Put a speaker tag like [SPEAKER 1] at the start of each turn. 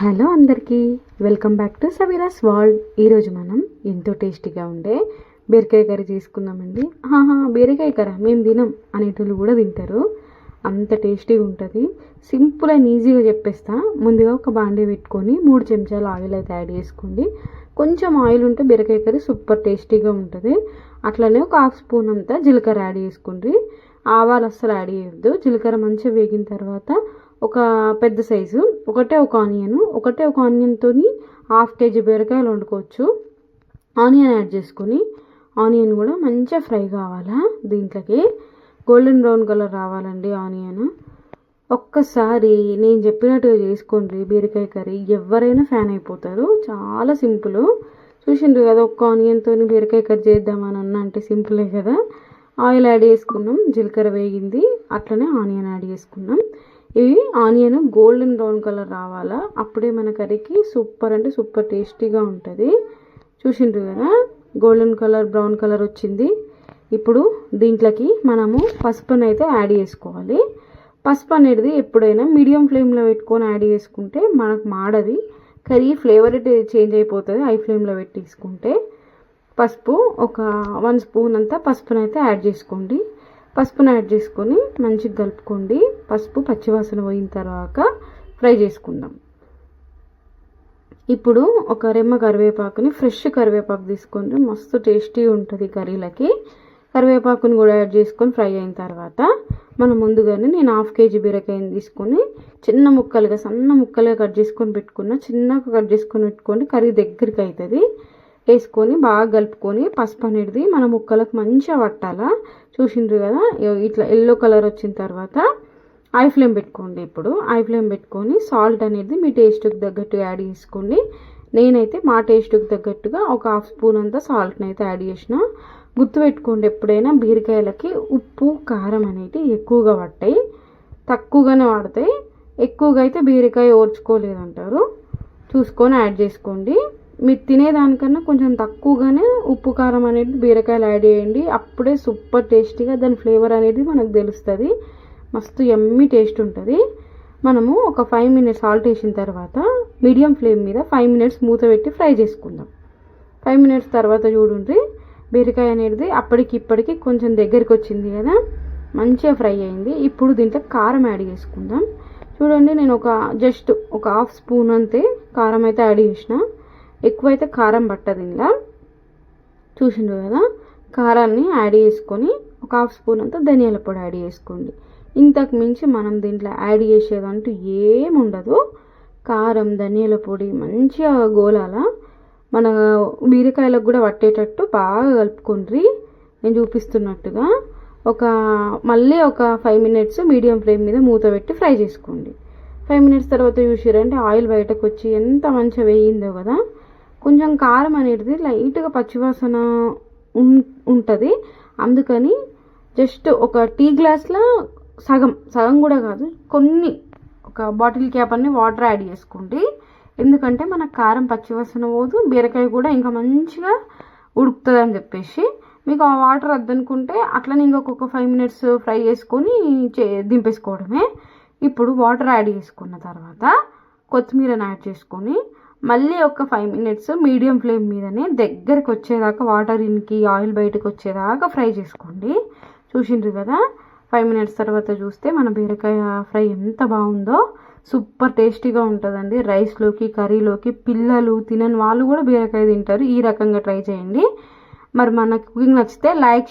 [SPEAKER 1] Hello అందరికీ welcome back to Saveera's world. ఈరోజు మనం ఎంతో టేస్టీగా ఉండే బీరకాయ కర్రీ చేసుకుందామండి. ఆహా బీరకాయ కర్రీ మేము తినం అనేటోళ్ళు కూడా తింటారు. అంత టేస్టీగా ఉంటుంది. సింపుల్ అండ్ ఈజీగా చెప్పేస్తా. ముందుగా ఒక బాండీ పెట్టుకొని మూడు చెంచాలు ఆయిల్ అయితే యాడ్ చేసుకోండి. కొంచెం ఆయిల్ ఉంటే బీరకాయ కర్రీ సూపర్ టేస్టీగా ఉంటుంది. అట్లనే ఒక హాఫ్ స్పూన్ అంతా జీలకర్ర యాడ్ చేసుకోండి. ఆవాలు అస్సలు యాడ్ చేయొద్దు. జీలకర్ర మంచిగా వేగిన తర్వాత ఒక పెద్ద సైజు ఒకటే ఒక ఆనియన్ ఒకటే ఒక ఆనియన్తో హాఫ్ కేజీ బీరకాయలు వండుకోవచ్చు. ఆనియన్ యాడ్ చేసుకొని ఆనియన్ కూడా మంచిగా ఫ్రై కావాలా దీంట్లోకి? గోల్డెన్ బ్రౌన్ కలర్ రావాలండి ఆనియన్. ఒక్కసారి నేను చెప్పినట్టుగా చేసుకోండి బీరకాయ కర్రీ. ఎవరైనా ఫ్యాన్ అయిపోతారు. చాలా సింపుల్. చూసిండ్రు కదా ఒక్క ఆనియన్తో బీరకాయ కర్రీ చేద్దామని అన్న అంటే సింపులే కదా. ఆయిల్ యాడ్ చేసుకున్నాం జీలకర్ర వేగింది అట్లనే ఆనియన్ యాడ్ చేసుకున్నాం. ఇవి ఆనియన్ గోల్డెన్ బ్రౌన్ కలర్ రావాలా? అప్పుడే మన కర్రీకి సూపర్ అంటే సూపర్ టేస్టీగా ఉంటుంది. చూసిండ్రు కదా? గోల్డెన్ కలర్ బ్రౌన్ కలర్ వచ్చింది. ఇప్పుడు దీంట్లోకి మనము పసుపుని అయితే యాడ్ చేసుకోవాలి. పసుపు అనేది ఎప్పుడైనా మీడియం ఫ్లేమ్లో పెట్టుకొని యాడ్ చేసుకుంటే మనకు మాడది. కర్రీ ఫ్లేవర్ చేంజ్ అయిపోతుంది హై ఫ్లేమ్లో పెట్టి తీసుకుంటే పసుపు ఒక వన్ స్పూన్ అంతా పసుపునైతే యాడ్ చేసుకోండి. పసుపుని యాడ్ చేసుకొని మంచిగా కలుపుకోండి. పసుపు పచ్చివాసన పోయిన తర్వాత ఫ్రై చేసుకుందాం. ఇప్పుడు ఒక రెమ్మ కరివేపాకుని ఫ్రెష్ కరివేపాకు తీసుకొని మస్తు టేస్టీ ఉంటుంది కర్రీలకి. కరివేపాకుని కూడా యాడ్ చేసుకొని ఫ్రై అయిన తర్వాత మనం ముందుగానే నేను హాఫ్ కేజీ బీరకాయని తీసుకొని చిన్న ముక్కలుగా సన్న ముక్కలుగా కట్ చేసుకొని పెట్టుకున్న చిన్నగా కట్ చేసుకొని పెట్టుకొని కర్రీ దగ్గరికి అవుతుంది. వేసుకొని బాగా కలుపుకొని పసుపు అనేది మన ముక్కలకు మంచిగా పట్టాలా? చూసిండ్రు కదా? ఇట్లా ఎల్లో కలర్ వచ్చిన తర్వాత ఐ ఫ్లేమ్ పెట్టుకోండి ఇప్పుడు. ఐ ఫ్లేమ్ పెట్టుకొని సాల్ట్ అనేది మీ టేస్ట్కి తగ్గట్టు యాడ్ చేసుకోండి. నేనైతే మా టేస్ట్కి తగ్గట్టుగా ఒక హాఫ్ స్పూన్ అంతా సాల్ట్ని అయితే యాడ్ చేసిన. గుర్తుపెట్టుకోండి ఎప్పుడైనా బీరకాయలకి ఉప్పు కారం అనేది ఎక్కువగా పట్టాయి తక్కువగానే వాడతాయి. ఎక్కువగా అయితే బీరకాయ ఓర్చుకోలేదంటారు. చూసుకొని యాడ్ చేసుకోండి. మీరు తినేదానికన్నా కొంచెం తక్కువగానే ఉప్పు కారం అనేది బీరకాయలు యాడ్ చేయండి. అప్పుడే సూపర్ టేస్టీగా దాని ఫ్లేవర్ అనేది మనకు తెలుస్తుంది. మస్తు ఎమ్మి టేస్ట్ ఉంటుంది. మనము ఒక ఫైవ్ మినిట్స్ సాల్ట్ వేసిన తర్వాత మీడియం ఫ్లేమ్ మీద ఫైవ్ మినిట్స్ మూత పెట్టి ఫ్రై చేసుకుందాం. ఫైవ్ మినిట్స్ తర్వాత చూడండి బీరకాయ అనేది అప్పటికి ఇప్పటికి కొంచెం దగ్గరికి వచ్చింది కదా మంచిగా ఫ్రై అయింది. ఇప్పుడు దీంట్లో కారం యాడ్ చేసుకుందాం. చూడండి నేను ఒక జస్ట్ ఒక హాఫ్ స్పూన్ అంతే కారం అయితే యాడ్ చేసిన. ఎక్కువైతే కారం పట్టదు ఇలా చూసిండ్రు కదా? కారాన్ని యాడ్ చేసుకొని ఒక హాఫ్ స్పూన్ అంతా ధనియాల పొడి యాడ్ చేసుకోండి. ఇంతకు మించి మనం దీంట్లో యాడ్ చేసేదంటూ ఏముండదు కారం ధనియాల పొడి మంచిగా గోలాల. మన బీరకాయలకు కూడా పట్టేటట్టు బాగా కలుపుకుండ్రి నేను చూపిస్తున్నట్టుగా ఒక మళ్ళీ ఒక ఫైవ్ మినిట్స్ మీడియం ఫ్లేమ్ మీద మూత పెట్టి ఫ్రై చేసుకోండి. ఫైవ్ మినిట్స్ తర్వాత చూసారంటే ఆయిల్ బయటకు వచ్చి ఎంత మంచిగా వేయిందో కదా? కొంచెం కారం అనేది లైట్గా పచ్చివాసన ఉంటుంది. అందుకని జస్ట్ ఒక టీ గ్లాస్లో సగం సగం కూడా కాదు కొన్ని ఒక బాటిల్ క్యాప్ అన్ని వాటర్ యాడ్ చేసుకోండి. ఎందుకంటే మన కారం పచ్చివాసన పోదు బీరకాయ కూడా ఇంకా మంచిగా ఉడుకుతుంది అని చెప్పేసి. మీకు ఆ వాటర్ వద్దనుకుంటే అట్లనే ఇంకొక ఫైవ్ మినిట్స్ ఫ్రై చేసుకొని దింపేసుకోవడమే. ఇప్పుడు వాటర్ యాడ్ చేసుకున్న తర్వాత కొత్తిమీరని యాడ్ చేసుకొని మళ్ళీ ఒక ఫైవ్ మినిట్స్ మీడియం ఫ్లేమ్ మీదనే దగ్గరికి వచ్చేదాకా వాటర్ ఇన్కి ఆయిల్ బయటకు వచ్చేదాకా ఫ్రై చేసుకోండి. చూసిండ్రు కదా? ఫైవ్ మినిట్స్ తర్వాత చూస్తే మన బీరకాయ ఫ్రై ఎంత బాగుందో. సూపర్ టేస్టీగా ఉంటుందండి. రైస్లోకి కర్రీలోకి పిల్లలు తినని వాళ్ళు కూడా బీరకాయ తింటారు. ఈ రకంగా ట్రై చేయండి. మరి మన కుకింగ్ నచ్చితే లైక్